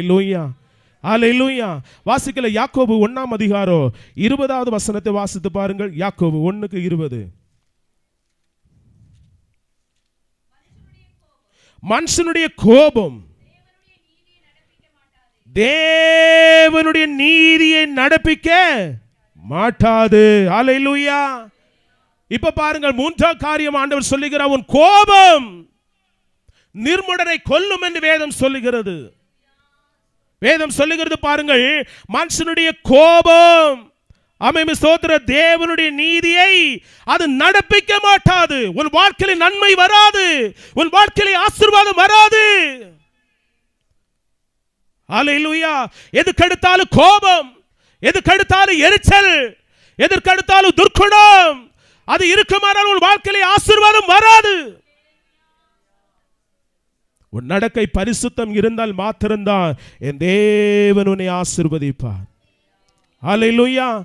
லூயா அலையிலூயா வாசிக்கல யாக்கோபு ஒன்னாம் அதிகாரம் இருபதாவது வசனத்தை வாசித்து பாருங்கள். யாக்கோபு ஒன்னுக்கு இருபது. மனுஷனுடைய கோபம் தேவனுடைய நீதியை நடப்பிக்க மாட்டாது. அலையிலூயா இப்ப பாருங்கள் மூன்றாம் காரியம் ஆண்டவர் சொல்லுகிறார் உன் கோபம் நிர்முடனை கொல்லும் என்று வேதம் சொல்லுகிறது. வேதம் சொல்லுகிறது பாருங்கள் மனுஷனுடைய கோபம் அமைப்பு சோதர தேவனுடைய நீதியை அது நடப்பிக்க மாட்டாது. உன் வாழ்க்கையில நன்மை வராது. உன் வாழ்க்கையில ஆசீர்வாதம் வராது. அலையிலுயா எதுக்கெடுத்தாலும் கோபம் எதுக்கெடுத்தாலும் எரிச்சல் எதற்கெடுத்தாலும் துர்க்குணம் அது இருக்குமானால் உன் வாழ்க்கையில ஆசீர்வாதம் வராது. உன் நடக்கை பரிசுத்தம் இருந்தால் மாத்திருந்தான் என் தேவன் உன்னை ஆசிர்வதிப்பார். அல்லேலூயா